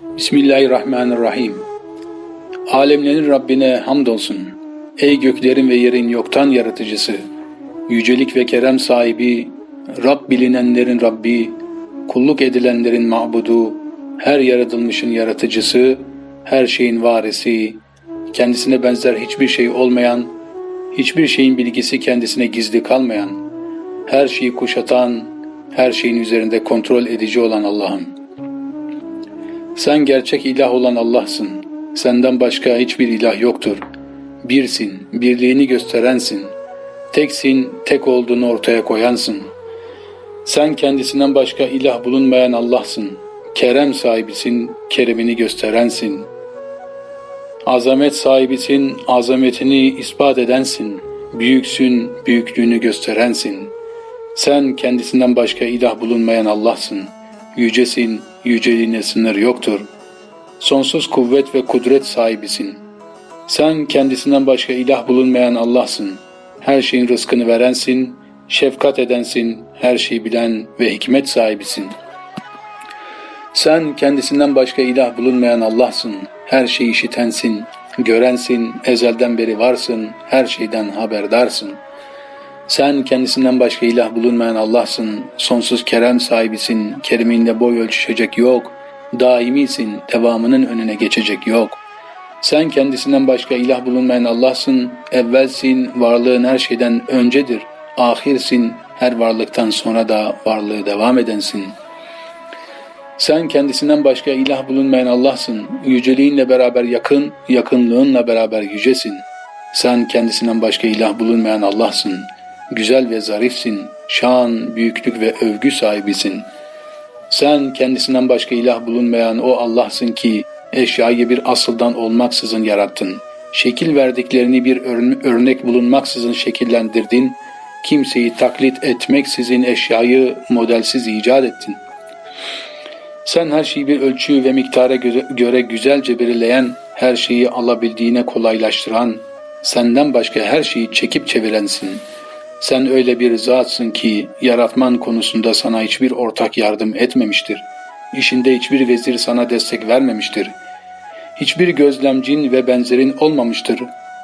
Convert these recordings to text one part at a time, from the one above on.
Bismillahirrahmanirrahim. Alemlerin Rabbine hamdolsun. Ey göklerin ve yerin yoktan yaratıcısı, yücelik ve kerem sahibi, Rab bilinenlerin Rabbi, kulluk edilenlerin mabudu, her yaratılmışın yaratıcısı, her şeyin varisi, kendisine benzer hiçbir şey olmayan, hiçbir şeyin bilgisi kendisine gizli kalmayan, her şeyi kuşatan, her şeyin üzerinde kontrol edici olan Allah'ım. Sen gerçek ilah olan Allah'sın. Senden başka hiçbir ilah yoktur. Birsin, birliğini gösterensin. Teksin, tek olduğunu ortaya koyansın. Sen kendisinden başka ilah bulunmayan Allah'sın. Kerem sahibisin, keremini gösterensin. Azamet sahibisin, azametini ispat edensin. Büyüksün, büyüklüğünü gösterensin. Sen kendisinden başka ilah bulunmayan Allah'sın. Yücesin, yüceliğine sınır yoktur. Sonsuz kuvvet ve kudret sahibisin. Sen kendisinden başka ilah bulunmayan Allah'sın. Her şeyin rızkını verensin, şefkat edensin, her şeyi bilen ve hikmet sahibisin. Sen kendisinden başka ilah bulunmayan Allah'sın. Her şeyi işitensin, görensin, ezelden beri varsın, her şeyden haberdarsın. Sen kendisinden başka ilah bulunmayan Allah'sın, sonsuz kerem sahibisin, keriminle boy ölçüşecek yok, daimisin, devamının önüne geçecek yok. Sen kendisinden başka ilah bulunmayan Allah'sın, evvelsin, varlığın her şeyden öncedir, ahirsin, her varlıktan sonra da varlığı devam edensin.'' Sen kendisinden başka ilah bulunmayan Allah'sın. Yüceliğinle beraber yakın, yakınlığınla beraber yücesin. Sen kendisinden başka ilah bulunmayan Allah'sın. Güzel ve zarifsin. Şan, büyüklük ve övgü sahibisin. Sen kendisinden başka ilah bulunmayan o Allah'sın ki eşyayı bir asıldan olmaksızın yarattın. Şekil verdiklerini bir örnek bulunmaksızın şekillendirdin. Kimseyi taklit etmeksizin eşyayı modelsiz icat ettin.'' Sen her şeyi bir ölçü ve miktara göre güzelce belirleyen, her şeyi alabildiğine kolaylaştıran, senden başka her şeyi çekip çevirensin. Sen öyle bir zatsın ki yaratman konusunda sana hiçbir ortak yardım etmemiştir. İşinde hiçbir vezir sana destek vermemiştir. Hiçbir gözlemcin ve benzerin olmamıştır.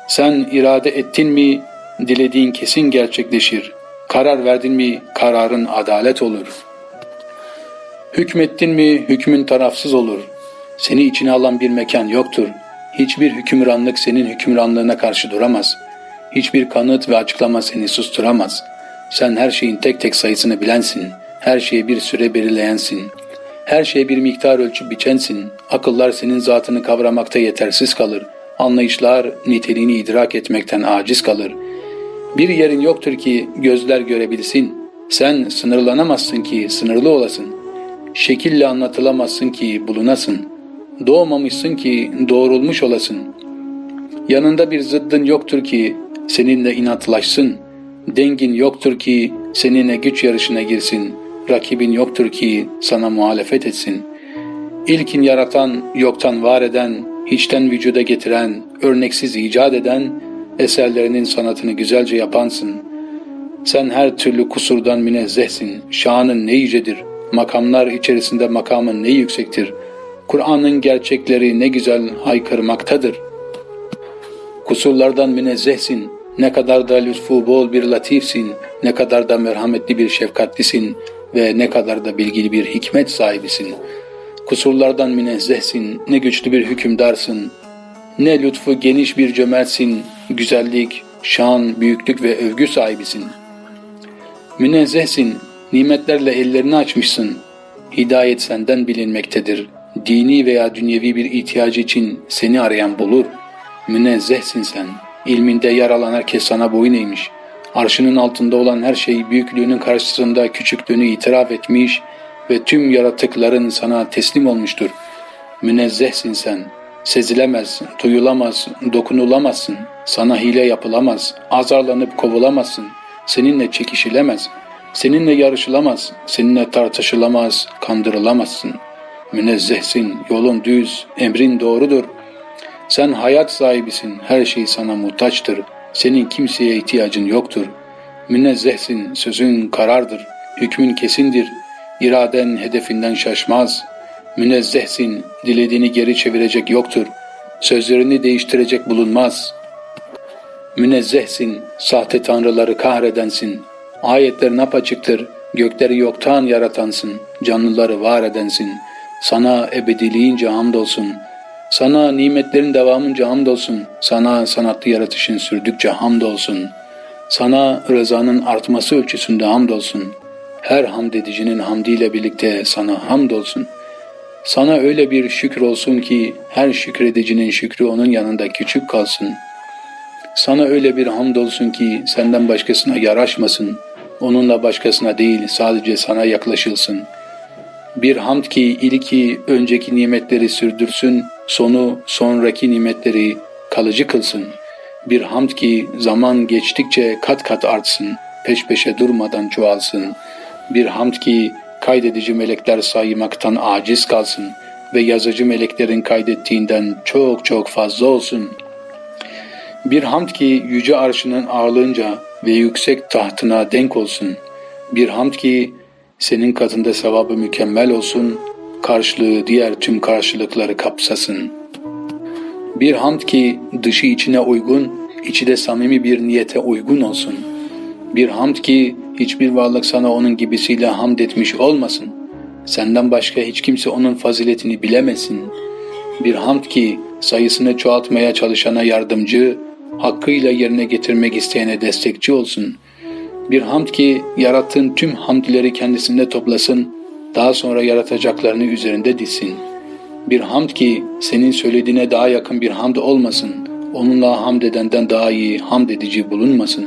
Sen irade ettin mi, dilediğin kesin gerçekleşir. Karar verdin mi, kararın adalet olur.'' Hükmettin mi hükmün tarafsız olur. Seni içine alan bir mekan yoktur. Hiçbir hükümranlık senin hükümranlığına karşı duramaz. Hiçbir kanıt ve açıklama seni susturamaz. Sen her şeyin tek tek sayısını bilensin. Her şeye bir süre belirleyensin. Her şeye bir miktar ölçüp biçensin. Akıllar senin zatını kavramakta yetersiz kalır. Anlayışlar niteliğini idrak etmekten aciz kalır. Bir yerin yoktur ki gözler görebilsin. Sen sınırlanamazsın ki sınırlı olasın şekille anlatılamazsın ki bulunasın. Doğmamışsın ki doğrulmuş olasın. Yanında bir zıddın yoktur ki seninle inatlaşsın. Dengin yoktur ki seninle güç yarışına girsin. Rakibin yoktur ki sana muhalefet etsin. İlkin yaratan, yoktan var eden, hiçten vücuda getiren, örneksiz icat eden, eserlerinin sanatını güzelce yapansın. Sen her türlü kusurdan münezzehsin, şanın ne yücedir.'' Makamlar içerisinde makamın ne yüksektir. Kur'an'ın gerçekleri ne güzel haykırmaktadır. Kusurlardan münezzehsin. Ne kadar da lütfu bol bir latifsin. Ne kadar da merhametli bir şefkatlisin. Ve ne kadar da bilgili bir hikmet sahibisin. Kusurlardan münezzehsin. Ne güçlü bir hükümdarsın. Ne lütfu geniş bir cömertsin. Güzellik, şan, büyüklük ve övgü sahibisin. Münezzehsin, Nimetlerle ellerini açmışsın. Hidayet senden bilinmektedir. Dini veya dünyevi bir ihtiyacı için seni arayan bulur. Münezzehsin sen. İlminde yer alan herkes sana boyun eğmiş. Arşının altında olan her şey büyüklüğünün karşısında küçüklüğünü itiraf etmiş ve tüm yaratıkların sana teslim olmuştur. Münezzehsin sen. Sezilemez, duyulamaz, dokunulamazsın. Sana hile yapılamaz, azarlanıp kovulamazsın. Seninle çekişilemez.'' Seninle yarışılamaz, seninle tartışılamaz, kandırılamazsın. Münezzehsin, yolun düz, emrin doğrudur. Sen hayat sahibisin, her şey sana muhtaçtır. Senin kimseye ihtiyacın yoktur. Münezzehsin, sözün karardır, hükmün kesindir. İraden hedefinden şaşmaz. Münezzehsin, dilediğini geri çevirecek yoktur. Sözlerini değiştirecek bulunmaz. Münezzehsin, sahte tanrıları kahredensin. Ayetlerin apaçıktır, gökleri yoktan yaratansın, canlıları var edensin. Sana ebediliğince hamdolsun. Sana nimetlerin devamınca hamdolsun. Sana sanatlı yaratışın sürdükçe hamdolsun. Sana rızanın artması ölçüsünde hamdolsun. Her hamd edicinin hamdiyle birlikte sana hamdolsun. Sana öyle bir şükür olsun ki her şükredicinin şükrü onun yanında küçük kalsın. Sana öyle bir hamd olsun ki senden başkasına yaraşmasın. Onunla başkasına değil sadece sana yaklaşılsın. Bir hamd ki ilki önceki nimetleri sürdürsün, sonu sonraki nimetleri kalıcı kılsın. Bir hamd ki zaman geçtikçe kat kat artsın, peş peşe durmadan çoğalsın. Bir hamd ki kaydedici melekler saymaktan aciz kalsın ve yazıcı meleklerin kaydettiğinden çok çok fazla olsun. Bir hamd ki yüce arşının ağırlığınca ve yüksek tahtına denk olsun. Bir hamd ki senin katında sevabı mükemmel olsun, karşılığı diğer tüm karşılıkları kapsasın. Bir hamd ki dışı içine uygun, içi de samimi bir niyete uygun olsun. Bir hamd ki hiçbir varlık sana onun gibisiyle hamd etmiş olmasın. Senden başka hiç kimse onun faziletini bilemesin. Bir hamd ki sayısını çoğaltmaya çalışana yardımcı, hakkıyla yerine getirmek isteyene destekçi olsun. Bir hamd ki yarattığın tüm hamdleri kendisinde toplasın, daha sonra yaratacaklarını üzerinde dizsin. Bir hamd ki senin söylediğine daha yakın bir hamd olmasın, onunla hamd edenden daha iyi hamd edici bulunmasın.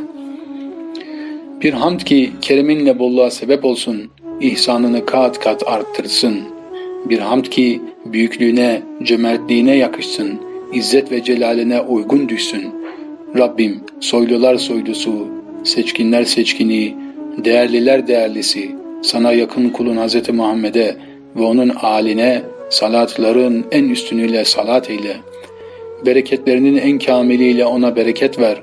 Bir hamd ki keriminle bolluğa sebep olsun, ihsanını kat kat arttırsın. Bir hamd ki büyüklüğüne, cömertliğine yakışsın, izzet ve celaline uygun düşsün. Rabbim soylular soylusu, seçkinler seçkini, değerliler değerlisi, sana yakın kulun Hz. Muhammed'e ve onun aline salatların en üstünüyle salat eyle. Bereketlerinin en kamiliyle ona bereket ver.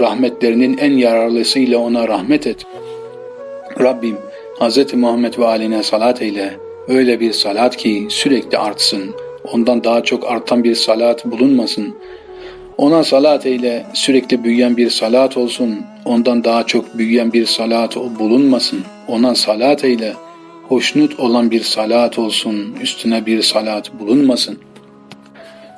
Rahmetlerinin en yararlısıyla ona rahmet et. Rabbim Hz. Muhammed ve aline salat eyle. Öyle bir salat ki sürekli artsın. Ondan daha çok artan bir salat bulunmasın. Ona salat eyle, sürekli büyüyen bir salat olsun. Ondan daha çok büyüyen bir salat bulunmasın. Ona salat eyle, hoşnut olan bir salat olsun. Üstüne bir salat bulunmasın.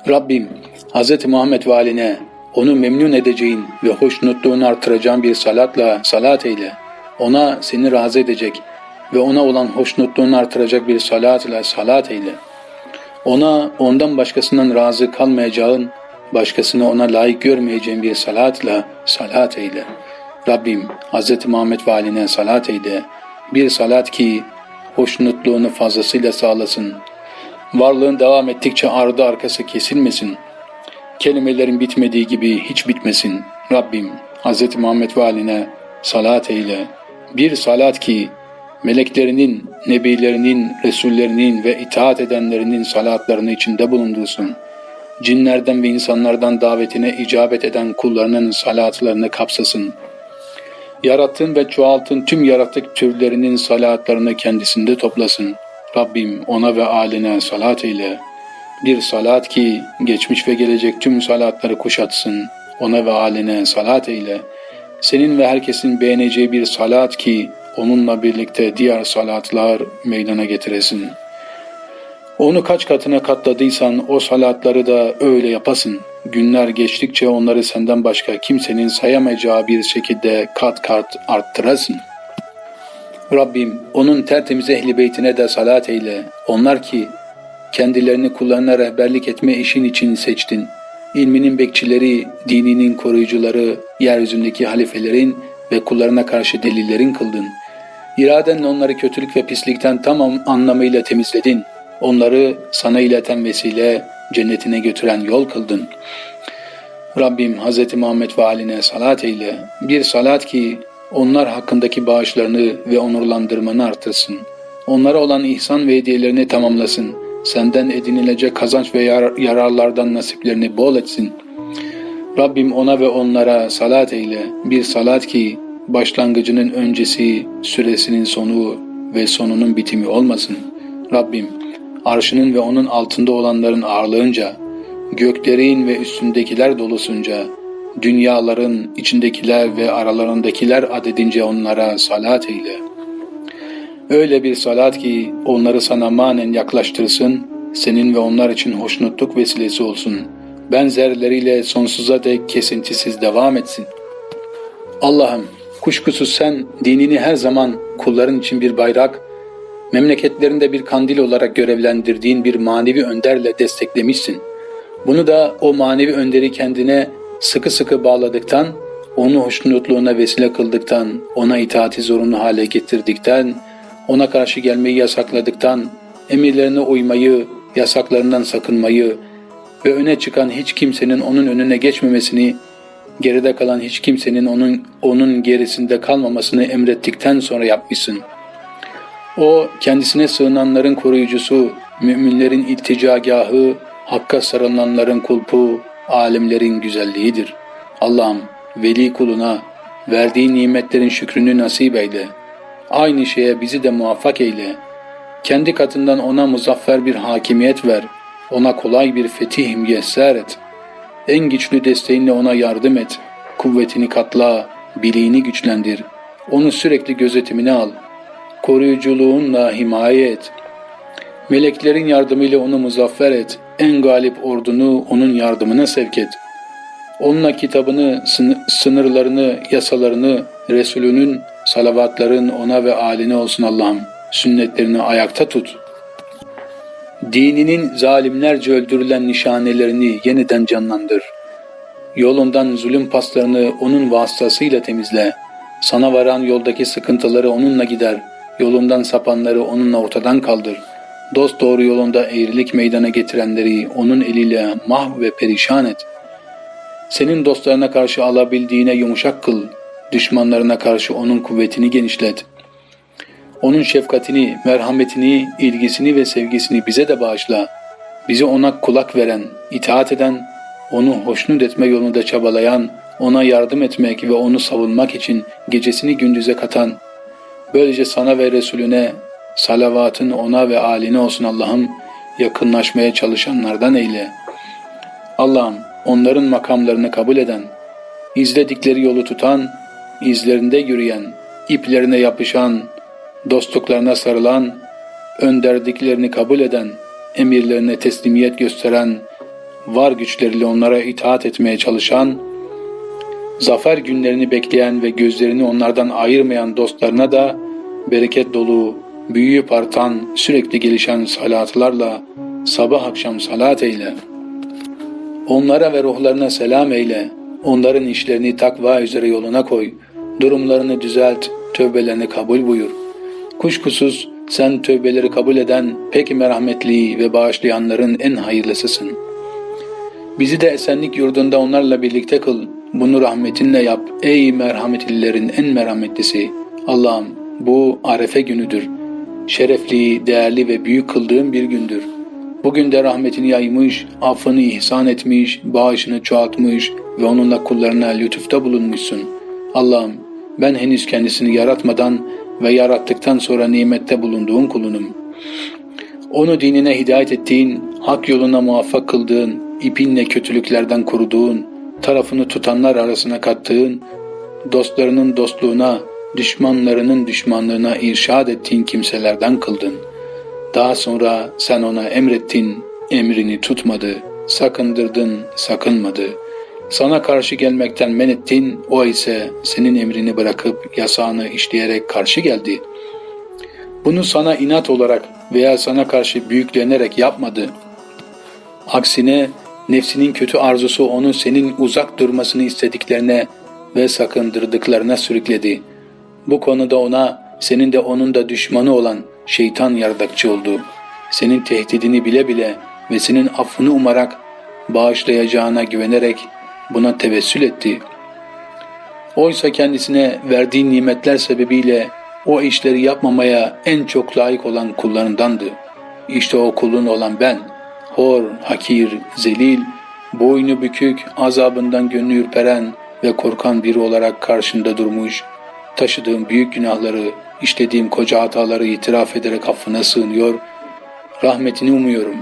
Rabbim, Hz. Muhammed ve aline onu memnun edeceğin ve hoşnutluğunu artıracağın bir salatla salat eyle. Ona seni razı edecek ve ona olan hoşnutluğunu artıracak bir salatla salat eyle. Ona ondan başkasından razı kalmayacağın, başkasını ona layık görmeyeceğin bir salatla salat eyle. Rabbim Hz. Muhammed ve aline salat eyle. Bir salat ki hoşnutluğunu fazlasıyla sağlasın. Varlığın devam ettikçe ardı arkası kesilmesin. Kelimelerin bitmediği gibi hiç bitmesin. Rabbim Hz. Muhammed ve aline salat eyle. Bir salat ki meleklerinin, nebilerinin, resullerinin ve itaat edenlerinin salatlarını içinde bulundursun. Cinlerden ve insanlardan davetine icabet eden kullarının salatlarını kapsasın. Yarattığın ve çoğaltın tüm yaratık türlerinin salatlarını kendisinde toplasın. Rabbim ona ve aline salat eyle. Bir salat ki geçmiş ve gelecek tüm salatları kuşatsın. Ona ve aline salat eyle. Senin ve herkesin beğeneceği bir salat ki onunla birlikte diğer salatlar meydana getiresin. Onu kaç katına katladıysan o salatları da öyle yapasın. Günler geçtikçe onları senden başka kimsenin sayamayacağı bir şekilde kat kat arttırasın. Rabbim onun tertemiz ehli beytine de salat eyle. Onlar ki kendilerini kullarına rehberlik etme işin için seçtin. İlminin bekçileri, dininin koruyucuları, yeryüzündeki halifelerin ve kullarına karşı delillerin kıldın. İradenle onları kötülük ve pislikten tamam anlamıyla temizledin. Onları sana ileten vesile cennetine götüren yol kıldın. Rabbim Hz. Muhammed ve aline salat eyle. Bir salat ki onlar hakkındaki bağışlarını ve onurlandırmanı artırsın. Onlara olan ihsan ve hediyelerini tamamlasın. Senden edinilecek kazanç ve yar yararlardan nasiplerini bol etsin. Rabbim ona ve onlara salat eyle. Bir salat ki başlangıcının öncesi, süresinin sonu ve sonunun bitimi olmasın. Rabbim arşının ve onun altında olanların ağırlığınca, göklerin ve üstündekiler dolusunca, dünyaların içindekiler ve aralarındakiler adedince onlara salat eyle. Öyle bir salat ki onları sana manen yaklaştırsın, senin ve onlar için hoşnutluk vesilesi olsun. Benzerleriyle sonsuza dek kesintisiz devam etsin. Allah'ım kuşkusuz sen dinini her zaman kulların için bir bayrak, memleketlerinde bir kandil olarak görevlendirdiğin bir manevi önderle desteklemişsin. Bunu da o manevi önderi kendine sıkı sıkı bağladıktan, onu hoşnutluğuna vesile kıldıktan, ona itaati zorunlu hale getirdikten, ona karşı gelmeyi yasakladıktan, emirlerine uymayı, yasaklarından sakınmayı ve öne çıkan hiç kimsenin onun önüne geçmemesini, geride kalan hiç kimsenin onun onun gerisinde kalmamasını emrettikten sonra yapmışsın. O kendisine sığınanların koruyucusu, müminlerin ilticagahı, hakka sarılanların kulpu, alemlerin güzelliğidir. Allah'ım veli kuluna verdiği nimetlerin şükrünü nasip eyle. Aynı şeye bizi de muvaffak eyle. Kendi katından ona muzaffer bir hakimiyet ver. Ona kolay bir fetih müyesser et. En güçlü desteğinle ona yardım et. Kuvvetini katla, biliğini güçlendir. Onu sürekli gözetimine al. Koruyuculuğunla himaye et. Meleklerin yardımıyla onu muzaffer et. En galip ordunu onun yardımına sevk et. Onunla kitabını, sınırlarını, yasalarını, Resulünün, salavatların ona ve aline olsun Allah'ım. Sünnetlerini ayakta tut. Dininin zalimlerce öldürülen nişanelerini yeniden canlandır. Yolundan zulüm paslarını onun vasıtasıyla temizle. Sana varan yoldaki sıkıntıları onunla gider. Yolundan sapanları onunla ortadan kaldır.'' dost doğru yolunda eğrilik meydana getirenleri onun eliyle mahv ve perişan et. Senin dostlarına karşı alabildiğine yumuşak kıl, düşmanlarına karşı onun kuvvetini genişlet. Onun şefkatini, merhametini, ilgisini ve sevgisini bize de bağışla. Bizi ona kulak veren, itaat eden, onu hoşnut etme yolunda çabalayan, ona yardım etmek ve onu savunmak için gecesini gündüze katan, böylece sana ve Resulüne Salavatın ona ve aline olsun Allah'ım yakınlaşmaya çalışanlardan eyle. Allah'ım onların makamlarını kabul eden, izledikleri yolu tutan, izlerinde yürüyen, iplerine yapışan, dostluklarına sarılan, önderdiklerini kabul eden, emirlerine teslimiyet gösteren, var güçleriyle onlara itaat etmeye çalışan, zafer günlerini bekleyen ve gözlerini onlardan ayırmayan dostlarına da bereket dolu, büyüyüp artan, sürekli gelişen salatlarla sabah akşam salat eyle. Onlara ve ruhlarına selam eyle. Onların işlerini takva üzere yoluna koy. Durumlarını düzelt, tövbelerini kabul buyur. Kuşkusuz sen tövbeleri kabul eden pek merhametli ve bağışlayanların en hayırlısısın. Bizi de esenlik yurdunda onlarla birlikte kıl. Bunu rahmetinle yap ey merhametlilerin en merhametlisi. Allah'ım bu arefe günüdür.'' şerefli, değerli ve büyük kıldığım bir gündür. Bugün de rahmetini yaymış, affını ihsan etmiş, bağışını çoğaltmış ve onunla kullarına lütufta bulunmuşsun. Allah'ım ben henüz kendisini yaratmadan ve yarattıktan sonra nimette bulunduğun kulunum. Onu dinine hidayet ettiğin, hak yoluna muvaffak kıldığın, ipinle kötülüklerden koruduğun, tarafını tutanlar arasına kattığın, dostlarının dostluğuna, düşmanlarının düşmanlığına irşad ettiğin kimselerden kıldın. Daha sonra sen ona emrettin, emrini tutmadı, sakındırdın, sakınmadı. Sana karşı gelmekten men ettin, o ise senin emrini bırakıp yasağını işleyerek karşı geldi. Bunu sana inat olarak veya sana karşı büyüklenerek yapmadı. Aksine nefsinin kötü arzusu onu senin uzak durmasını istediklerine ve sakındırdıklarına sürükledi.'' Bu konuda ona senin de onun da düşmanı olan şeytan yardakçı oldu. Senin tehdidini bile bile ve senin affını umarak bağışlayacağına güvenerek buna tevessül etti. Oysa kendisine verdiğin nimetler sebebiyle o işleri yapmamaya en çok layık olan kullarındandı. İşte o kulun olan ben, hor, hakir, zelil, boynu bükük, azabından gönlü ürperen ve korkan biri olarak karşında durmuş, taşıdığım büyük günahları, işlediğim koca hataları itiraf ederek affına sığınıyor, rahmetini umuyorum.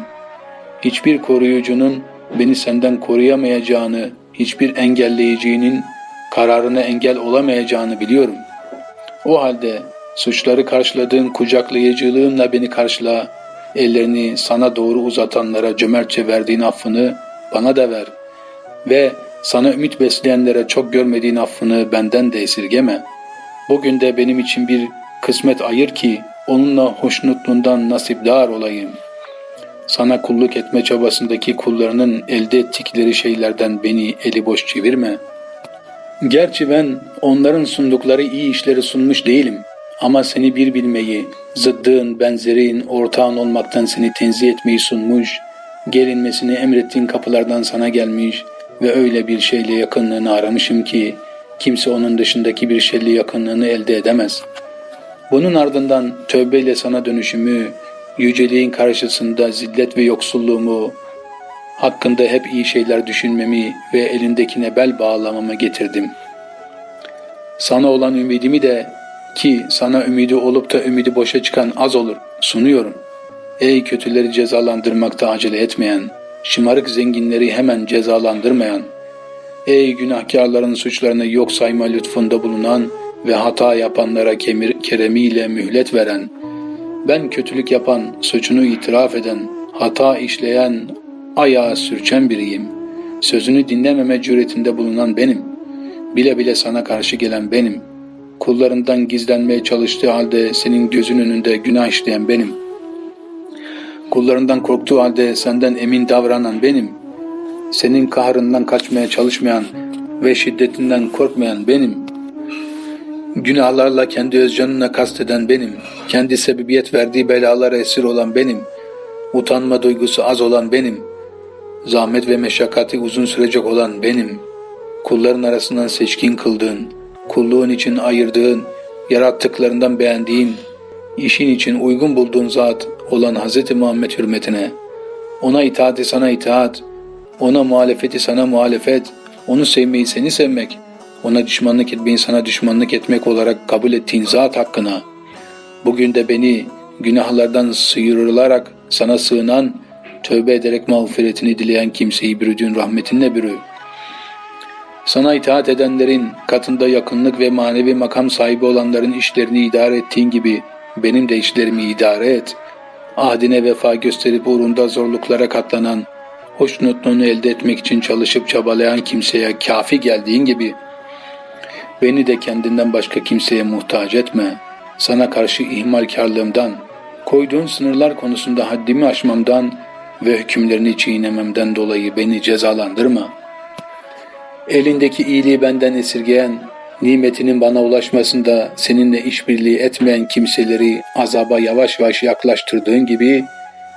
Hiçbir koruyucunun beni senden koruyamayacağını, hiçbir engelleyicinin kararına engel olamayacağını biliyorum. O halde suçları karşıladığın kucaklayıcılığınla beni karşıla, ellerini sana doğru uzatanlara cömertçe verdiğin affını bana da ver ve sana ümit besleyenlere çok görmediğin affını benden de esirgeme. Bugün de benim için bir kısmet ayır ki onunla hoşnutluğundan nasipdar olayım. Sana kulluk etme çabasındaki kullarının elde ettikleri şeylerden beni eli boş çevirme. Gerçi ben onların sundukları iyi işleri sunmuş değilim. Ama seni bir bilmeyi, zıddığın, benzerin, ortağın olmaktan seni tenzih etmeyi sunmuş, gelinmesini emrettiğin kapılardan sana gelmiş ve öyle bir şeyle yakınlığını aramışım ki kimse onun dışındaki bir şeyle yakınlığını elde edemez. Bunun ardından tövbeyle sana dönüşümü, yüceliğin karşısında zillet ve yoksulluğumu, hakkında hep iyi şeyler düşünmemi ve elindekine bel bağlamamı getirdim. Sana olan ümidimi de ki sana ümidi olup da ümidi boşa çıkan az olur sunuyorum. Ey kötüleri cezalandırmakta acele etmeyen, şımarık zenginleri hemen cezalandırmayan, ey günahkarların suçlarını yok sayma lütfunda bulunan ve hata yapanlara kemir, keremiyle mühlet veren, ben kötülük yapan, suçunu itiraf eden, hata işleyen, ayağa sürçen biriyim. Sözünü dinlememe cüretinde bulunan benim. Bile bile sana karşı gelen benim. Kullarından gizlenmeye çalıştığı halde senin gözün önünde günah işleyen benim. Kullarından korktuğu halde senden emin davranan benim. Senin kahrından kaçmaya çalışmayan ve şiddetinden korkmayan benim. Günahlarla kendi öz canına kasteden benim. Kendi sebebiyet verdiği belalara esir olan benim. Utanma duygusu az olan benim. Zahmet ve meşakkati uzun sürecek olan benim. Kulların arasından seçkin kıldığın, kulluğun için ayırdığın, yarattıklarından beğendiğin, işin için uygun bulduğun zat olan Hz. Muhammed hürmetine, ona itaati sana itaat, ona muhalefeti sana muhalefet, onu sevmeyi seni sevmek, ona düşmanlık etmeyi sana düşmanlık etmek olarak kabul ettiğin zat hakkına, bugün de beni günahlardan sıyrılarak sana sığınan, tövbe ederek mağfiretini dileyen kimseyi bürüdüğün rahmetinle bürü. Sana itaat edenlerin katında yakınlık ve manevi makam sahibi olanların işlerini idare ettiğin gibi benim de işlerimi idare et. Ahdine vefa gösterip uğrunda zorluklara katlanan, hoşnutluğunu elde etmek için çalışıp çabalayan kimseye kafi geldiğin gibi beni de kendinden başka kimseye muhtaç etme. Sana karşı ihmalkarlığımdan, koyduğun sınırlar konusunda haddimi aşmamdan ve hükümlerini çiğnememden dolayı beni cezalandırma. Elindeki iyiliği benden esirgeyen, nimetinin bana ulaşmasında seninle işbirliği etmeyen kimseleri azaba yavaş yavaş yaklaştırdığın gibi,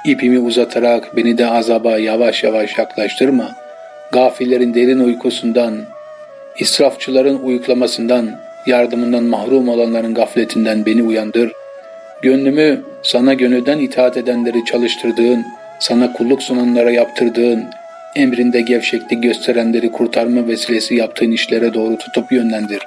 ipimi uzatarak beni de azaba yavaş yavaş yaklaştırma. Gafillerin derin uykusundan, israfçıların uyuklamasından, yardımından mahrum olanların gafletinden beni uyandır. Gönlümü sana gönülden itaat edenleri çalıştırdığın, sana kulluk sunanlara yaptırdığın, emrinde gevşeklik gösterenleri kurtarma vesilesi yaptığın işlere doğru tutup yönlendir.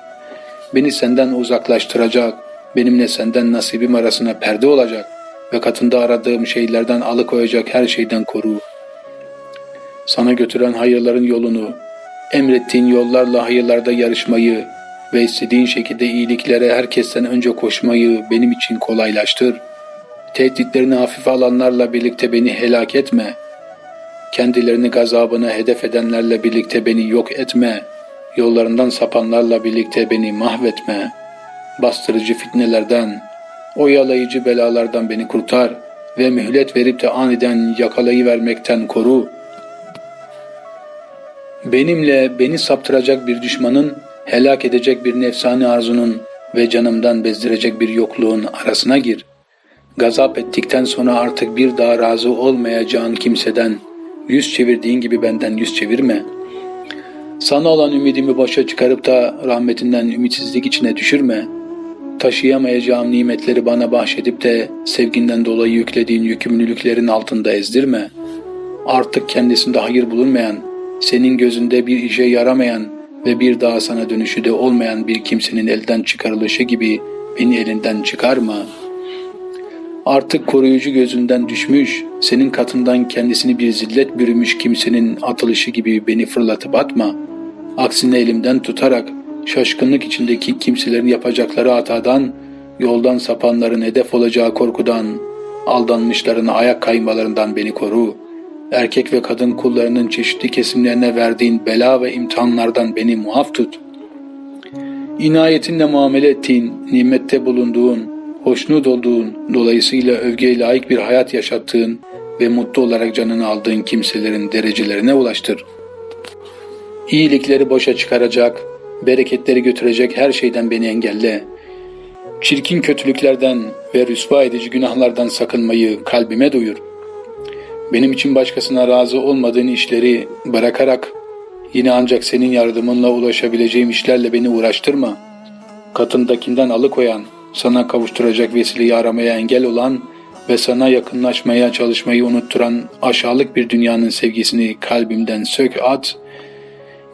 Beni senden uzaklaştıracak, benimle senden nasibim arasına perde olacak ve katında aradığım şeylerden alıkoyacak her şeyden koru. Sana götüren hayırların yolunu, emrettiğin yollarla hayırlarda yarışmayı ve istediğin şekilde iyiliklere herkesten önce koşmayı benim için kolaylaştır. Tehditlerini hafife alanlarla birlikte beni helak etme. Kendilerini gazabına hedef edenlerle birlikte beni yok etme. Yollarından sapanlarla birlikte beni mahvetme. Bastırıcı fitnelerden, oyalayıcı belalardan beni kurtar ve mühlet verip de aniden yakalayıvermekten koru. Benimle beni saptıracak bir düşmanın, helak edecek bir nefsani arzunun ve canımdan bezdirecek bir yokluğun arasına gir. Gazap ettikten sonra artık bir daha razı olmayacağın kimseden yüz çevirdiğin gibi benden yüz çevirme. Sana olan ümidimi boşa çıkarıp da rahmetinden ümitsizlik içine düşürme. Taşıyamayacağım nimetleri bana bahşedip de sevginden dolayı yüklediğin yükümlülüklerin altında ezdirme. Artık kendisinde hayır bulunmayan, senin gözünde bir işe yaramayan ve bir daha sana dönüşü de olmayan bir kimsenin elden çıkarılışı gibi beni elinden çıkarma. Artık koruyucu gözünden düşmüş, senin katından kendisini bir zillet bürümüş kimsenin atılışı gibi beni fırlatıp atma. Aksine elimden tutarak şaşkınlık içindeki kimselerin yapacakları hatadan, yoldan sapanların hedef olacağı korkudan, aldanmışların ayak kaymalarından beni koru. Erkek ve kadın kullarının çeşitli kesimlerine verdiğin bela ve imtihanlardan beni muaf tut. İnayetinle muamele ettiğin, nimette bulunduğun, hoşnut olduğun, dolayısıyla övgüye layık bir hayat yaşattığın ve mutlu olarak canını aldığın kimselerin derecelerine ulaştır. İyilikleri boşa çıkaracak, bereketleri götürecek her şeyden beni engelle. Çirkin kötülüklerden ve rüsva edici günahlardan sakınmayı kalbime duyur. Benim için başkasına razı olmadığın işleri bırakarak yine ancak senin yardımınla ulaşabileceğim işlerle beni uğraştırma. Katındakinden alıkoyan, sana kavuşturacak vesileyi aramaya engel olan ve sana yakınlaşmaya çalışmayı unutturan aşağılık bir dünyanın sevgisini kalbimden sök at.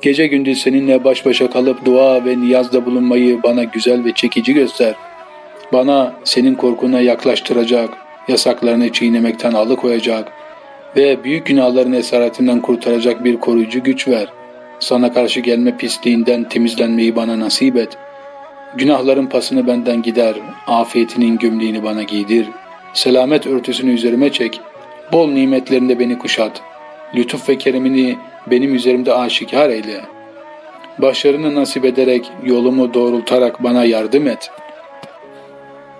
Gece gündüz seninle baş başa kalıp dua ve niyazda bulunmayı bana güzel ve çekici göster. Bana senin korkuna yaklaştıracak, yasaklarını çiğnemekten alıkoyacak ve büyük günahların esaretinden kurtaracak bir koruyucu güç ver. Sana karşı gelme pisliğinden temizlenmeyi bana nasip et.'' Günahların pasını benden gider, afiyetinin gömleğini bana giydir. Selamet örtüsünü üzerime çek, bol nimetlerinde beni kuşat. Lütuf ve kerimini benim üzerimde aşikar eyle. Başarını nasip ederek yolumu doğrultarak bana yardım et.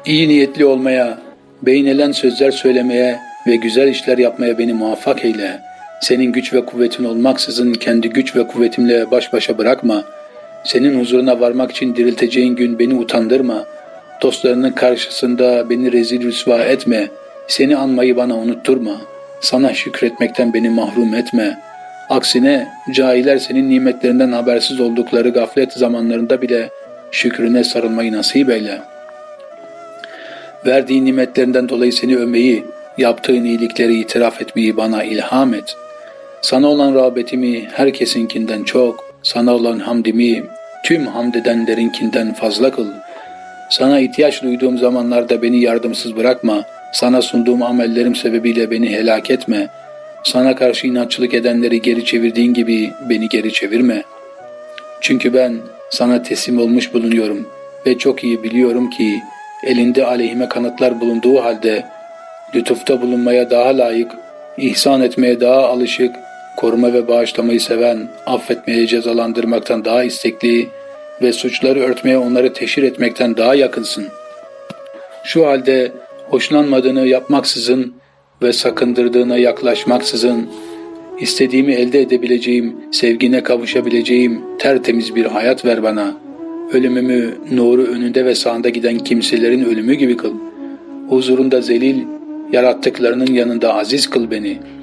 İyi niyetli olmaya, beynelen sözler söylemeye ve güzel işler yapmaya beni muvaffak eyle. Senin güç ve kuvvetin olmaksızın kendi güç ve kuvvetimle baş başa bırakma.'' Senin huzuruna varmak için dirilteceğin gün beni utandırma. Dostlarının karşısında beni rezil rüsva etme. Seni anmayı bana unutturma. Sana şükretmekten beni mahrum etme. Aksine cahiller senin nimetlerinden habersiz oldukları gaflet zamanlarında bile şükrüne sarılmayı nasip eyle. Verdiğin nimetlerinden dolayı seni övmeyi, yaptığın iyilikleri itiraf etmeyi bana ilham et. Sana olan rağbetimi herkesinkinden çok, sana olan hamdimi tüm hamd edenlerinkinden fazla kıl. Sana ihtiyaç duyduğum zamanlarda beni yardımsız bırakma. Sana sunduğum amellerim sebebiyle beni helak etme. Sana karşı inatçılık edenleri geri çevirdiğin gibi beni geri çevirme. Çünkü ben sana teslim olmuş bulunuyorum ve çok iyi biliyorum ki elinde aleyhime kanıtlar bulunduğu halde lütufta bulunmaya daha layık, ihsan etmeye daha alışık koruma ve bağışlamayı seven, affetmeye cezalandırmaktan daha istekli ve suçları örtmeye onları teşhir etmekten daha yakınsın. Şu halde hoşlanmadığını yapmaksızın ve sakındırdığına yaklaşmaksızın, istediğimi elde edebileceğim, sevgine kavuşabileceğim tertemiz bir hayat ver bana. Ölümümü nuru önünde ve sağında giden kimselerin ölümü gibi kıl. Huzurunda zelil, yarattıklarının yanında aziz kıl beni.''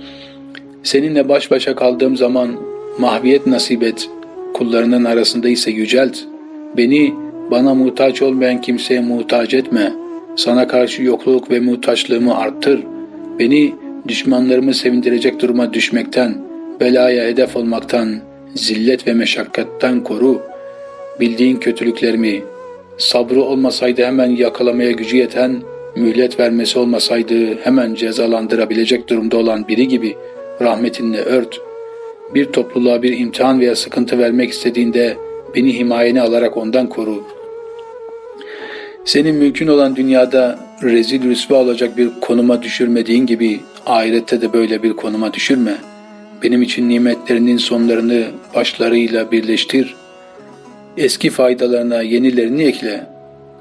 Seninle baş başa kaldığım zaman mahviyet nasip et, kullarının arasında ise yücelt. Beni bana muhtaç olmayan kimseye muhtaç etme. Sana karşı yokluk ve muhtaçlığımı arttır. Beni düşmanlarımı sevindirecek duruma düşmekten, belaya hedef olmaktan, zillet ve meşakkatten koru. Bildiğin kötülüklerimi, sabrı olmasaydı hemen yakalamaya gücü yeten, mühlet vermesi olmasaydı hemen cezalandırabilecek durumda olan biri gibi rahmetinle ört. Bir topluluğa bir imtihan veya sıkıntı vermek istediğinde beni himayene alarak ondan koru. Senin mümkün olan dünyada rezil rüsva olacak bir konuma düşürmediğin gibi ahirette de böyle bir konuma düşürme. Benim için nimetlerinin sonlarını başlarıyla birleştir. Eski faydalarına yenilerini ekle.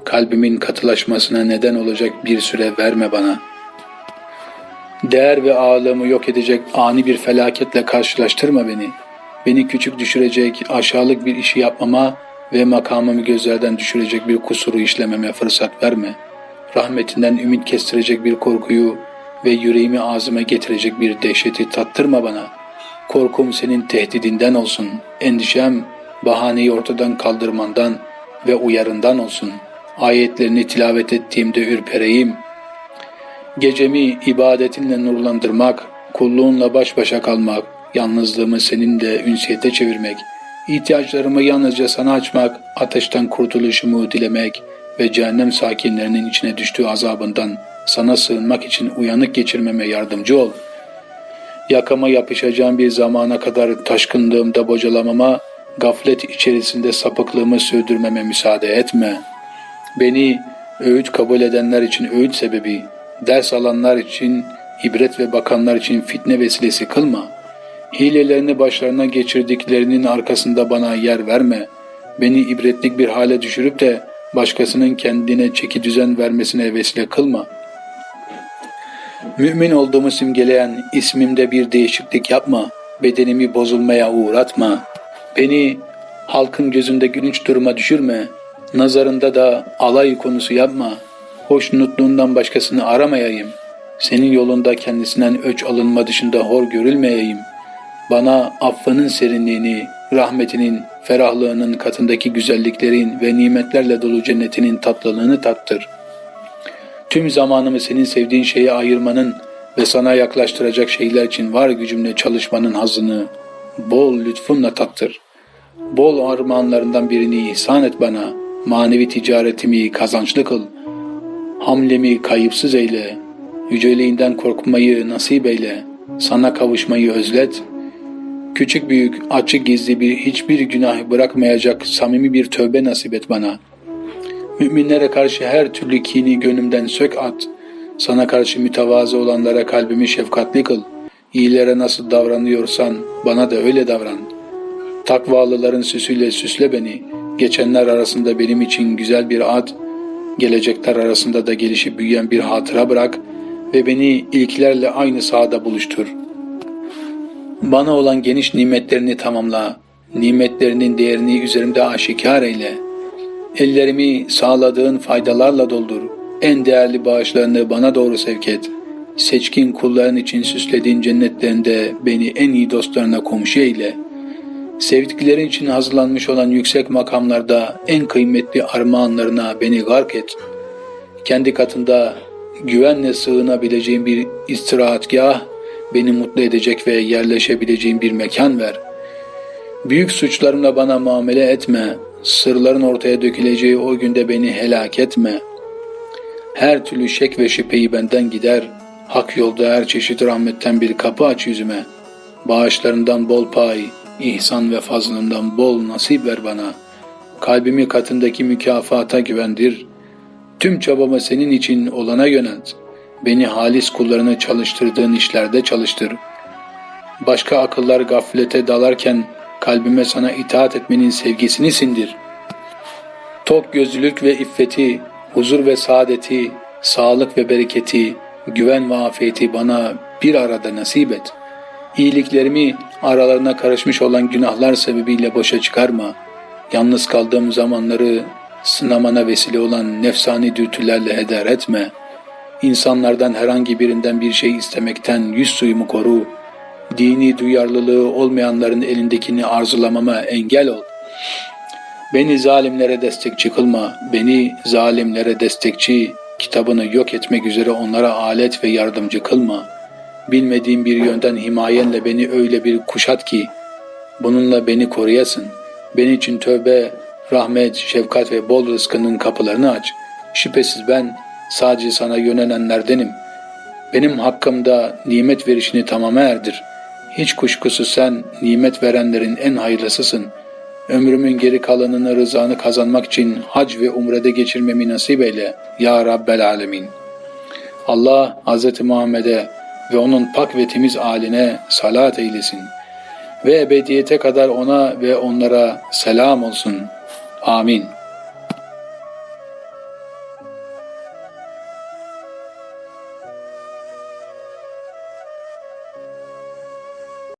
Kalbimin katılaşmasına neden olacak bir süre verme bana.'' Değer ve ağırlığımı yok edecek ani bir felaketle karşılaştırma beni. Beni küçük düşürecek, aşağılık bir işi yapmama ve makamımı gözlerden düşürecek bir kusuru işlememe fırsat verme. Rahmetinden ümit kestirecek bir korkuyu ve yüreğimi ağzıma getirecek bir dehşeti tattırma bana. Korkum senin tehdidinden olsun, endişem bahaneyi ortadan kaldırmandan ve uyarından olsun. Ayetlerini tilavet ettiğimde ürpereyim.'' Gecemi ibadetinle nurlandırmak, kulluğunla baş başa kalmak, yalnızlığımı seninle ünsiyete çevirmek, ihtiyaçlarımı yalnızca sana açmak, ateşten kurtuluşumu dilemek ve cehennem sakinlerinin içine düştüğü azabından sana sığınmak için uyanık geçirmeme yardımcı ol. Yakama yapışacağım bir zamana kadar taşkınlığımda bocalamama, gaflet içerisinde sapıklığımı sürdürmeme müsaade etme. Beni öğüt kabul edenler için öğüt sebebi, ders alanlar için, ibret ve bakanlar için fitne vesilesi kılma. Hilelerini başlarına geçirdiklerinin arkasında bana yer verme. Beni ibretlik bir hale düşürüp de başkasının kendine çeki düzen vermesine vesile kılma. Mümin olduğumu simgeleyen ismimde bir değişiklik yapma. Bedenimi bozulmaya uğratma. Beni halkın gözünde gülünç duruma düşürme. Nazarında da alay konusu yapma. Hoşnutluğundan başkasını aramayayım. Senin yolunda kendisinden öç alınma dışında hor görülmeyeyim. Bana affının serinliğini, rahmetinin, ferahlığının katındaki güzelliklerin ve nimetlerle dolu cennetinin tatlılığını tattır. Tüm zamanımı senin sevdiğin şeye ayırmanın ve sana yaklaştıracak şeyler için var gücümle çalışmanın hazını bol lütfunla tattır. Bol armağanlarından birini ihsan et bana. Manevi ticaretimi kazançlı kıl. Hamlemi kayıpsız eyle. Yüceliğinden korkmayı nasip eyle. Sana kavuşmayı özlet. Küçük büyük, açık gizli bir hiçbir günah bırakmayacak samimi bir tövbe nasip et bana. Müminlere karşı her türlü kini gönlümden sök at. Sana karşı mütevazı olanlara kalbimi şefkatli kıl. İyilere nasıl davranıyorsan bana da öyle davran. Takvalıların süsüyle süsle beni. Geçenler arasında benim için güzel bir ad, gelecekler arasında da gelişip büyüyen bir hatıra bırak ve beni ilklerle aynı sahada buluştur. Bana olan geniş nimetlerini tamamla, nimetlerinin değerini üzerimde aşikar eyle. Ellerimi sağladığın faydalarla doldur. En değerli bağışlarını bana doğru sevk et. Seçkin kulların için süslediğin cennetlerinde beni en iyi dostlarına komşu eyle. Sevdiklerin için hazırlanmış olan yüksek makamlarda en kıymetli armağanlarına beni gark et. Kendi katında güvenle sığınabileceğim bir istirahatgah, beni mutlu edecek ve yerleşebileceğim bir mekan ver. Büyük suçlarımla bana muamele etme, sırların ortaya döküleceği o günde beni helak etme. Her türlü şek ve şüpheyi benden gider, hak yolda her çeşit rahmetten bir kapı aç yüzüme. Bağışlarından bol pay, ihsan ve fazlından bol nasip ver bana. Kalbimi katındaki mükafata güvendir. Tüm çabamı senin için olana yönelt. Beni halis kullarını çalıştırdığın işlerde çalıştır. Başka akıllar gaflete dalarken kalbime sana itaat etmenin sevgisini sindir. Tok gözlülük ve iffeti, huzur ve saadeti, sağlık ve bereketi, güven ve afiyeti bana bir arada nasip et. İyiliklerimi aralarına karışmış olan günahlar sebebiyle boşa çıkarma. Yalnız kaldığım zamanları sınamana vesile olan nefsani dürtülerle heder etme. İnsanlardan herhangi birinden bir şey istemekten yüz suyumu koru. Dini duyarlılığı olmayanların elindekini arzulamama engel ol. Beni zalimlere destekçi kılma. Beni zalimlere destekçi, kitabını yok etmek üzere onlara alet ve yardımcı kılma. Bilmediğim bir yönden himayenle beni öyle bir kuşat ki, bununla beni koruyasın. Benim için tövbe, rahmet, şefkat ve bol rızkının kapılarını aç. Şüphesiz ben sadece sana yönelenlerdenim. Benim hakkımda nimet verişini tamama erdir. Hiç kuşkusuz sen nimet verenlerin en hayırlısısın. Ömrümün geri kalanını rızanı kazanmak için hac ve umrede geçirmemi nasip eyle. Ya Rabbel Alemin. Allah Hz. Muhammed'e ve onun pak ve temiz aline salat eylesin. Ve ebediyete kadar ona ve onlara selam olsun. Amin.